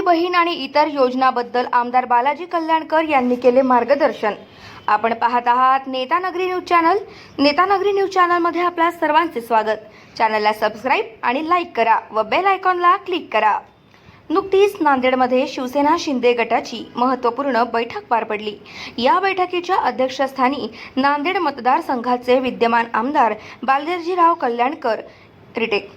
बहीण आणि इतर योजनाबद्दल आमदार बालाजी कल्याणकर यांनी केले मार्गदर्शन. आपण पाहत आहात Netanagari news channel. Netanagari news चॅनलमध्ये आपल्या सर्वांचे स्वागत. चॅनलला सबस्क्राईब आणि लाईक करा व बेल आयकॉनला क्लिक करा. नुकतीच नांदेडमध्ये शिवसेना शिंदे गटाची महत्त्वपूर्ण बैठक पार पडली. या बैठकीच्या अध्यक्षस्थानी नांदेड मतदारसंघाचे विद्यमान आमदार बालदेवजीराव कल्याणकर. रिटेक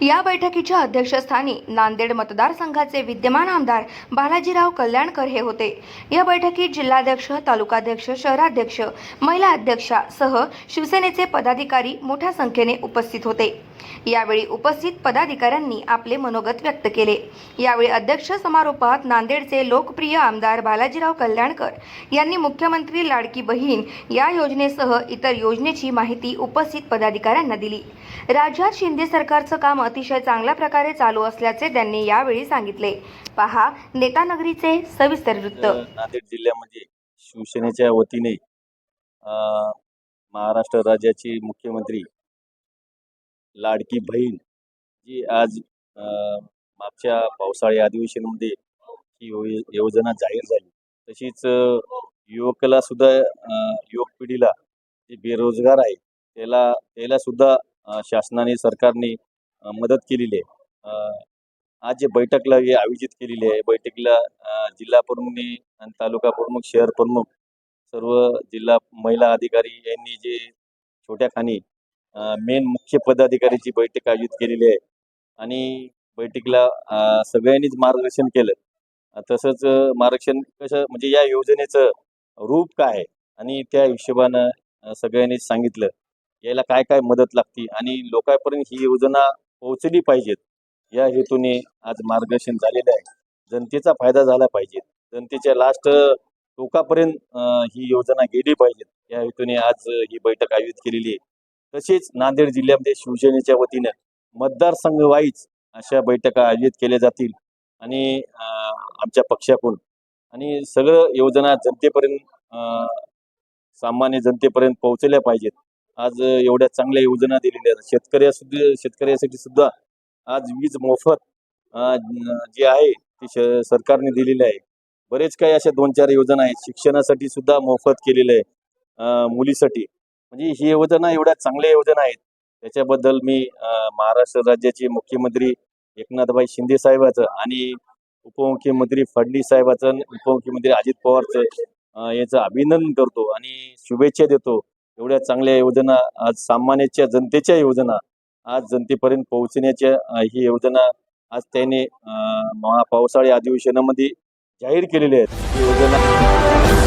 या बैठकीच्या अध्यक्षस्थानी नांदेड मतदारसंघाचे विद्यमान आमदार बालाजीराव कल्याणकर हे होते. या बैठकीत जिल्हाध्यक्ष तालुकाध्यक्ष शहराध्यक्ष महिला अध्यक्षासह शिवसेनेचे पदाधिकारी मोठ्या संख्येने उपस्थित होते. यावेळी उपस्थित पदाधिकाऱ्यांनी आपले मनोगत व्यक्त केले. यावेळी अध्यक्ष समारोपात नांदेडचे लोकप्रिय आमदार बालाजीराव कल्याणकर यांनी मुख्यमंत्री लाडकी बहीण या योजनेसह इतर योजनेची माहिती उपस्थित पदाधिकाऱ्यांना दिली. राज्यात शिंदे सरकारचं काम अतिशय चांगल्या प्रकारे चालू असल्याचे त्यांनी यावेळी सांगितले. पहा नेतानगरीचे सविस्तर वृत्त. नांदेड जिल्ह्यामध्ये शिवसेनेच्या वतीने महाराष्ट्र राज्याचे मुख्यमंत्री लाडकी बहीण जी आज मागच्या पावसाळी अधिवेशनामध्ये ही योजना जाहीर झाली. तशीच युवकाला सुद्धा युवक पिढीला जे बेरोजगार आहे त्याला त्याला सुद्धा शासनाने सरकारने मदत केलेली आहे. आज जे बैठकला हे आयोजित केलेली आहे बैठकीला जिल्हा प्रमुखने आणि तालुका प्रमुख शहर प्रमुख सर्व जिल्हा महिला अधिकारी यांनी जे छोट्या खाणी मेन मुख्य पदाधिकाऱ्याची बैठक आयोजित केलेली आहे. आणि बैठकीला सगळ्यांनीच मार्गदर्शन केलं. तसंच मार्गदर्शन कसं म्हणजे या योजनेचं रूप काय आहे? आणि त्या हिशोबानं सगळ्यांनीच सांगितलं. याला काय काय मदत लागते? आणि लोकांपर्यंत ही योजना पोहोचली पाहिजेत. या हेतूने आज मार्गदर्शन झालेलं आहे. जनतेचा फायदा झाला पाहिजे. जनतेच्या लास्ट टोकापर्यंत ही योजना गेली पाहिजे या हेतूने आज ही बैठक आयोजित केलेली आहे. तसेच नांदेड जिल्ह्यामध्ये शिवसेनेच्या वतीनं मतदारसंघ वाईज अशा बैठका आयोजित केल्या जातील आणि आमच्या पक्षाकडून. आणि सगळं योजना जनतेपर्यंत सामान्य जनतेपर्यंत पोहोचल्या पाहिजेत. आज एवढ्या चांगल्या योजना दिलेल्या आहेत. शेतकऱ्यासुद्धा शेतकऱ्यासाठी सुद्धा आज वीज मोफत जे आहे ती श- सरकारने दिलेली आहे. बरेच काही अशा दोन चार योजना आहेत. शिक्षणासाठी सुद्धा मोफत केलेलं आहे मुलीसाठी. म्हणजे ही योजना एवढ्या चांगल्या योजना आहेत. त्याच्याबद्दल मी महाराष्ट्र राज्याचे मुख्यमंत्री एकनाथभाई शिंदे साहेबाचं आणि उपमुख्यमंत्री फडणवीस साहेबाचं उपमुख्यमंत्री अजित पवारचं याचं अभिनंदन करतो आणि शुभेच्छा देतो. एवढ्या चांगल्या योजना आज सामान्याच्या जनतेच्या योजना आज जनतेपर्यंत पोहोचण्याच्या ही योजना आज त्याने महा पावसाळी अधिवेशनामध्ये जाहीर केलेली आहेत ही योजना